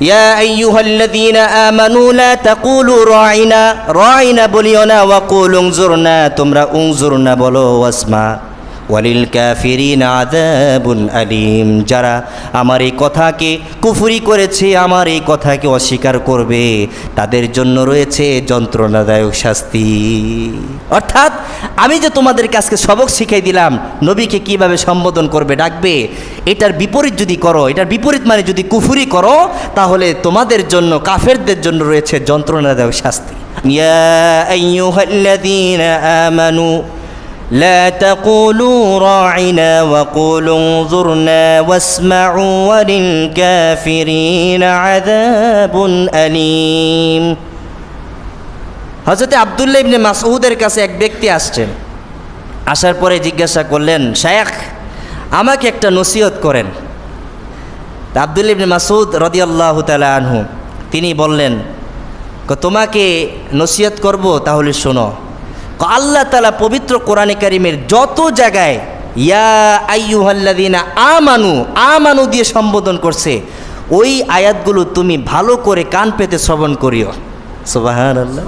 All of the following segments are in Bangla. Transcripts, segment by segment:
ইয়া আইয়ুহাল্লাযীনা আমানু লা তাকুলু রাইনা রাইনা বলিও না ওয়া কুলু উনজুরনা তোমরা উনজুরনা বলো ওয়াসমা ওয়ালিল কাফিরিন আযাবুন আলিম, যারা আমার এই কথাকে কুফরি করেছে, আমার এই কথাকে অস্বীকার করবে, তাদের জন্য রয়েছে যন্ত্রণাদায়ক শাস্তি। অর্থাৎ আমি যে তোমাদেরকে আজকে সবক শিখাই দিলাম, নবীকে কীভাবে সম্বোধন করবে, ডাকবে, এটার বিপরীত যদি করো, এটার বিপরীত মানে যদি কুফুরি করো, তাহলে তোমাদের জন্য, কাফেরদের জন্য রয়েছে যন্ত্রণাদায়ক শাস্তি। ইয়া আইয়ুহাল্লাযীনা আমানু لا تقولوا راعنا وقولوا انظرنا واسمعوا وللكافرين عذاب أليم হজরতে আবদুল্লাহ ইবনে মাসউদের কাছে এক ব্যক্তি আসছেন আসার পরে জিজ্ঞাসা করলেন শায়েখ আমাকে একটা নসিহত করেন তা আবদুল্লাহ ইবনে মাসউদ রদিয়াল্লাহ তালা আনহু তিনি বললেন "ক, তোমাকে নসিহত করব তাহলে শোনো ক, আল্লাহ তালা পবিত্র কোরআনে কারিমের যত জায়গায়, ইয়া আইয়ুহাল্লাদিনা আমানু আমানু দিয়ে সম্বোধন করছে, ওই আয়াতগুলো তুমি ভালো করে কান পেতে শ্রবণ করিও। সুবাহান আল্লাহ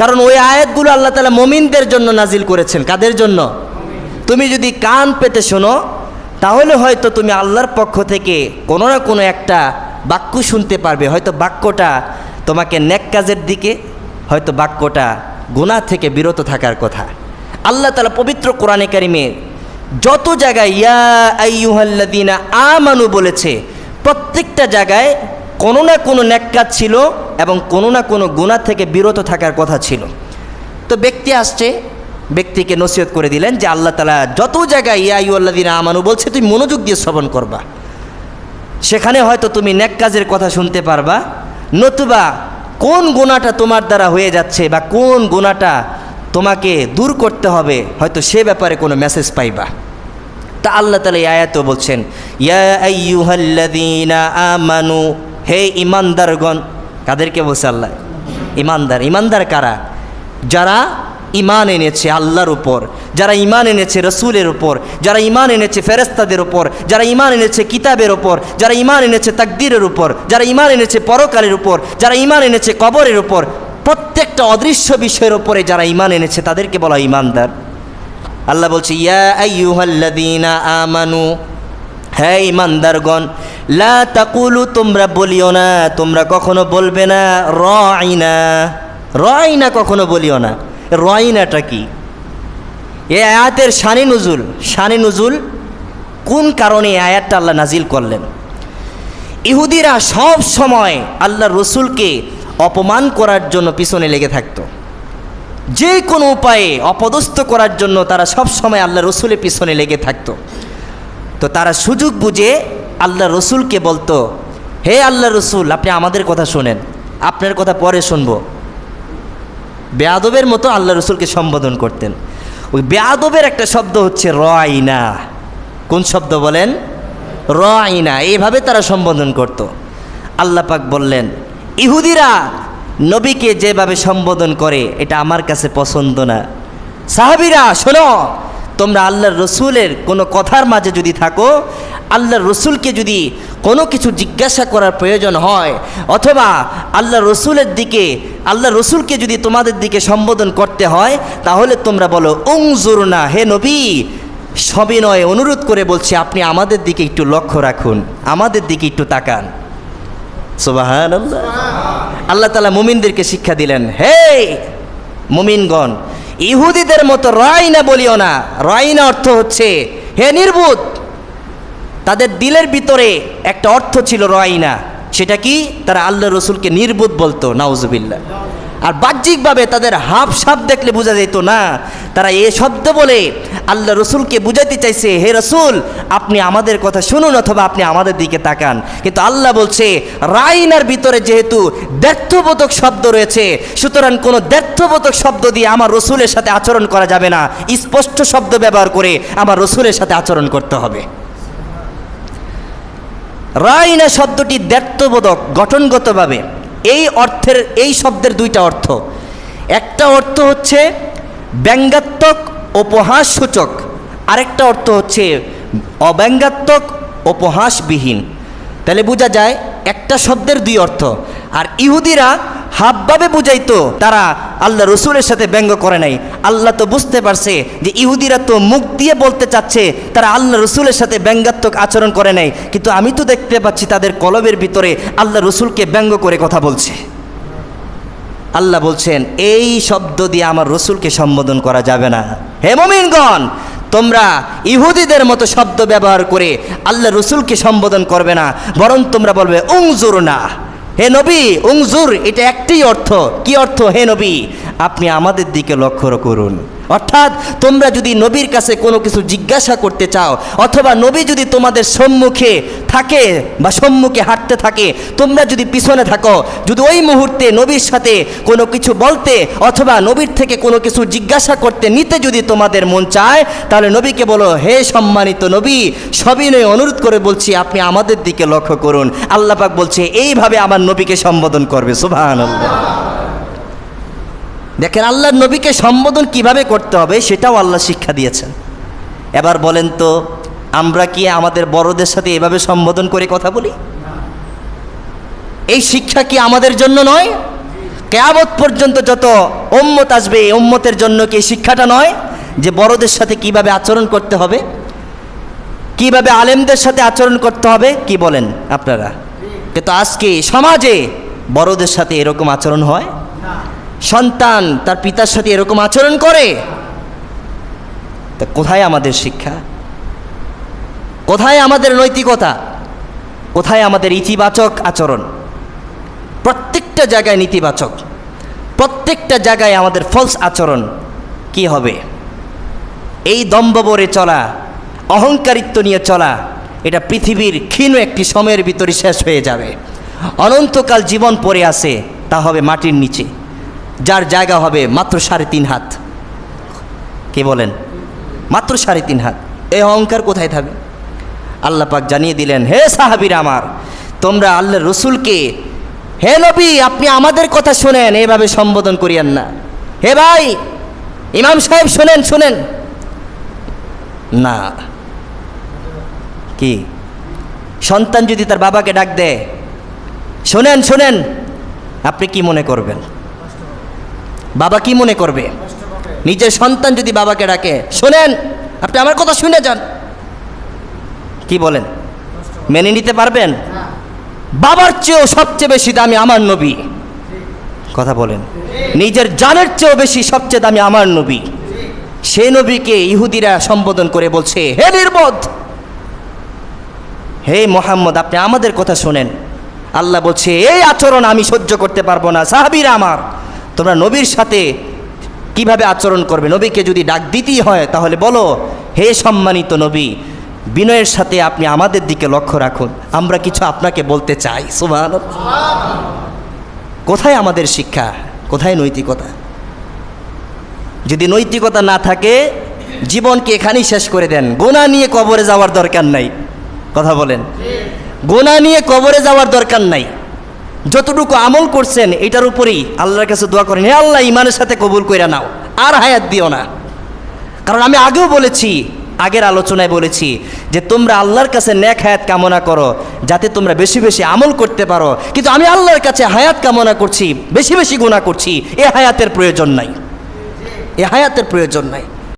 কারণ ওই আয়াতগুলো আল্লাহ তালা মমিনদের জন্য নাজিল করেছেন। কাদের জন্য? তুমি যদি কান পেতে শোনো, তাহলে হয়তো তুমি আল্লাহর পক্ষ থেকে কোনো না কোনো একটা বাক্য শুনতে পারবে। হয়তো বাক্যটা তোমাকে নেক কাজের দিকে, হয়তো বাক্যটা গুনাহ থেকে বিরত থাকার কথা। আল্লাহ তালা পবিত্র কোরআনে কারিমে যত জায়গায় ইয়া আইয়ুহাল্লাদিনা আমানু বলেছে, প্রত্যেকটা জায়গায় কোনো না কোনো নেককাজ ছিল এবং কোনো না কোনো গুণা থেকে বিরত থাকার কথা ছিল। তো ব্যক্তি আসছে, ব্যক্তিকে নসিহত করে দিলেন যে আল্লাহ তালা যত জায়গায় ইয়া আইয়ুল্লাদিনা আমানু বলছে, তুমি মনোযোগ দিয়ে শ্রবণ করবা। সেখানে হয়তো তুমি ন্যাক কাজের কথা শুনতে পারবা, নতুবা কোন গোনাটা তোমার দ্বারা হয়ে যাচ্ছে বা কোন গোনাটা তোমাকে দূর করতে হবে, হয়তো সে ব্যাপারে কোনো মেসেজ পাইবা। তা আল্লাহ তালা এই আয়াতও বলছেন আমানু হে ইমানদারগণ কাদেরকে বলছে আল্লাহ? ইমানদার ইমানদার কারা? যারা ইমান এনেছে আল্লাহর উপর, যারা ইমান এনেছে রসুলের উপর, যারা ইমান এনেছে ফেরেস্তাদের উপর, যারা ইমান এনেছে কিতাবের উপর, যারা ইমান এনেছে তাকদীরের উপর, যারা ইমান এনেছে পরকালের উপর, যারা ইমান এনেছে কবরের উপর, প্রত্যেকটা অদৃশ্য বিষয়ের উপরে যারা ইমান এনেছে তাদেরকে বলা ইমানদার। আল্লাহ বলছে, ইয়া আমানু, হে ইমানদারগণ, লা তাকুলু, তোমরা বলিও না, তোমরা কখনো বলবে না রাইনা রাইনা কখনো বলিও না। রাইনাটা কি? এ আয়াতের শানে নজুল শানে নজুল কোন কারণে আয়াতটা আল্লাহ নাজিল করলেন? ইহুদিরা সব সময় আল্লাহ রসুলকে অপমান করার জন্য পিছনে লেগে থাকতো। যে কোনো উপায়ে অপদস্থ করার জন্য তারা সব সময় আল্লাহ রসুলের পিছনে লেগে থাকতো। তো তারা সুযোগ বুঝে আল্লাহ রসুলকে বলতো, হে আল্লাহ রসুল, আপনি আমাদের কথা শোনেন, আপনার কথা পরে শুনব। বেয়াদবের মতো আল্লাহ রসুলকে সম্বোধন করতেন। ওই বেয়াদবের একটা শব্দ হচ্ছে রয়না। কোন শব্দ বলেন? রয়না। এইভাবে তারা সম্বোধন করত। আল্লাহ পাক বললেন, ইহুদিরা নবীকে যেভাবে সম্বোধন করে, এটা আমার কাছে পছন্দ না। সাহাবিরা, শোনো, তোমরা আল্লাহর রসুলের কোনো কথার মাঝে যদি থাকো আল্লাহর রসুলকে যদি কোনো কিছু জিজ্ঞাসা করার প্রয়োজন হয়, অথবা আল্লাহ রসুলের দিকে আল্লাহ রসুলকে যদি তোমাদের দিকে সম্বোধন করতে হয়, তাহলে তোমরা বলো, উংজুর না হে নবী সবিনয় অনুরোধ করে বলছি, আপনি আমাদের দিকে একটু লক্ষ্য রাখুন, আমাদের দিকে একটু তাকান। আল্লাহ তালা মুমিনদেরকে শিক্ষা দিলেন, হে মুমিনগণ, ইহুদিদের মতো রাইনা বলিও না। রাইনা অর্থ হচ্ছে, হে নির্বুধ তাদের দিলের ভিতরে একটা অর্থ ছিল রাইনা সেটা কি? তারা আল্লাহ রসুলকে নির্বোধ বলতো নাউজুবিল্লা আর বাহ্যিকভাবে তাদের হাফ সাপ দেখলে বোঝা যেত, না, তারা এ শব্দ বলে আল্লাহ রসুলকে বুঝাইতে চাইছে, হে রসুল, আপনি আমাদের কথা শুনুন অথবা আপনি আমাদের দিকে তাকান। কিন্তু আল্লাহ বলছে রাইনার ভিতরে যেহেতু দ্ব্যর্থবোধক শব্দ রয়েছে, সুতরাং কোনো দ্ব্যর্থবোধক শব্দ দিয়ে আমার রসুলের সাথে আচরণ করা যাবে না। স্পষ্ট শব্দ ব্যবহার করে আমার রসুলের সাথে আচরণ করতে হবে। রাইনা শব্দটি দ্ব্যর্থবোধক, গঠনগতভাবে। এই অর্থের, এই শব্দের দুইটা অর্থ। একটা অর্থ হচ্ছে ব্যঙ্গাত্মক উপহাস সূচক আরেকটা অর্থ হচ্ছে অব্যঙ্গাত্মক, উপহাসবিহীন। তাহলে বোঝা যায় একটা শব্দের দুই অর্থ। আর ইহুদিরা হাবভাবে বুঝাইতো, তারা আল্লাহ রসুলের সাথে ব্যঙ্গ করে নাই। আল্লাহ তো বুঝতে পারছে যে ইহুদিরা তো মুখ দিয়ে বলতে চাচ্ছে, তারা আল্লাহ রসুলের সাথে ব্যঙ্গাত্মক আচরণ করে নাই। কিন্তু আমি তো দেখতে পাচ্ছি তাদের কলবের ভিতরে আল্লাহ রসুলকে ব্যঙ্গ করে কথা বলছে। আল্লাহ বলছেন, এই শব্দ দিয়ে আমার রসুলকে সম্বোধন করা যাবে না। হে মমিনগণ, তোমরা ইহুদিদের মতো শব্দ ব্যবহার করে আল্লাহ রসুলকে সম্বোধন করবে না, বরং তোমরা বলবে উংজুর না হে নবী উংজুর এটা একটাই অর্থ। কি অর্থ? হে নবী আপনি আমাদের দিকে লক্ষ্য করুন। অর্থাৎ তোমরা যদি নবীর কাছে কোনো কিছু জিজ্ঞাসা করতে চাও, অথবা নবী যদি তোমাদের সম্মুখে থাকে বা সম্মুখে হাঁটতে থাকে, তোমরা যদি পিছনে থাকো, যদি ওই মুহূর্তে নবীর সাথে কোনো কিছু বলতে অথবা নবীর থেকে কোনো কিছু জিজ্ঞাসা করতে নিতে যদি তোমাদের মন চায়, তাহলে নবীকে বলো, হে সম্মানিত নবী সবিনয় অনুরোধ করে বলছি আপনি আমাদের দিকে লক্ষ্য করুন। আল্লাপাক বলছে, এইভাবে আমার নবীকে সম্বোধন করবে সুভান দেখেন আল্লাহর নবীকে সম্বোধন কীভাবে করতে হবে সেটাও আল্লাহ শিক্ষা দিয়েছেন। এবার বলেন তো, আমরা কি আমাদের বড়দের সাথে এভাবে সম্বোধন করে কথা বলি? এই শিক্ষা কি আমাদের জন্য নয়? কেয়ামত পর্যন্ত যত ওম্মত আসবে, এই ওম্মতের জন্য কি শিক্ষাটা নয়? যে বড়দের সাথে কীভাবে আচরণ করতে হবে? কীভাবে আলেমদের সাথে আচরণ করতে হবে? কি বলেন আপনারা? কিন্তু আজকে সমাজে বড়দের সাথে এরকম আচরণ হয়? সন্তান তার পিতার সাথে এরকম আচরণ করে? তা কোথায় আমাদের শিক্ষা? কোথায় আমাদের নৈতিকতা? কোথায় আমাদের ইতিবাচক আচরণ? প্রত্যেকটা জায়গায় নীতিবাচক, প্রত্যেকটা জায়গায় আমাদের ফলস আচরণ কি হবে? এই দম্ববরে চলা, অহংকারিত্ব নিয়ে চলা, এটা পৃথিবীর ক্ষীণ একটি সময়ের ভিতরে শেষ হয়ে যাবে। অনন্তকাল জীবন পড়ে আছে তা হবে মাটির নিচে। যার জায়গা হবে মাত্র সাড়ে তিন হাত। কে বলেন? মাত্র সাড়ে তিন হাত। এই অহংকার কোথায় থাকবে? আল্লাহ পাক জানিয়ে দিলেন, হে সাহাবির আমার, তোমরা আল্লাহ রসুলকে, হে নবী, আপনি আমাদের কথা শোনেন, এভাবে সম্বোধন করিয়েন না। হে ভাই, ইমাম সাহেব শোনেন শোনেন। না। কি? সন্তান যদি তার বাবাকে ডাক দেয়, শোনেন শোনেন, আপনি কি মনে করবেন? বাবা কি মনে করবে? নিজের সন্তান যদি বাবাকে ডাকে, শোনেন, আপনি আমার কথা শুনে যান। কি বলেন? মেনে নিতে পারবেন? বাবার চেয়েও সবচেয়ে বেশি দামি আমার নবী। কথা বলেন। নিজের জানের চেয়েও বেশি সবচেয়ে দামি আমার নবী। সে নবীকে ইহুদিরা সম্বোধন করে বলছে, হে নির্বোধ! হে মোহাম্মদ, আপনি আমাদের কথা শোনেন। আল্লাহ বলছে, এই আচরণ আমি সহ্য করতে পারব না, সাহাবিরা আমার। তোমরা নবীর সাথে কীভাবে আচরণ করবে? নবীকে যদি ডাক দিতেই হয়, তাহলে বলো, হে সম্মানিত নবী, বিনয়ের সাথে আপনি আমাদের দিকে লক্ষ্য রাখুন। আমরা কিছু আপনাকে বলতে চাই। সুভান কোথায় আমাদের শিক্ষা? কোথায় নৈতিকতা? যদি নৈতিকতা না থাকে, জীবনকে এখানেই শেষ করে দেন। গোনা নিয়ে কবরে যাওয়ার দরকার নাই। কথা বলেন। গোনা নিয়ে কবরে যাওয়ার দরকার নাই। যতটুকু আমল করছেন, এটার উপরেই আল্লাহর কাছে দোয়া করেন, হে আল্লাহ ইমানের সাথে কবুল কইরা নাও, আর হায়াত দিও না। কারণ আমি আগেও বলেছি, আগের আলোচনায় বলেছি যে তোমরা আল্লাহর কাছে ন্যাক হায়াত কামনা করো, যাতে তোমরা বেশি বেশি আমল করতে পারো। কিন্তু আমি আল্লাহর কাছে হায়াত কামনা করছি, বেশি বেশি গুণা করছি, এ হায়াতের প্রয়োজন নাই। এ হায়াতের প্রয়োজন নাই।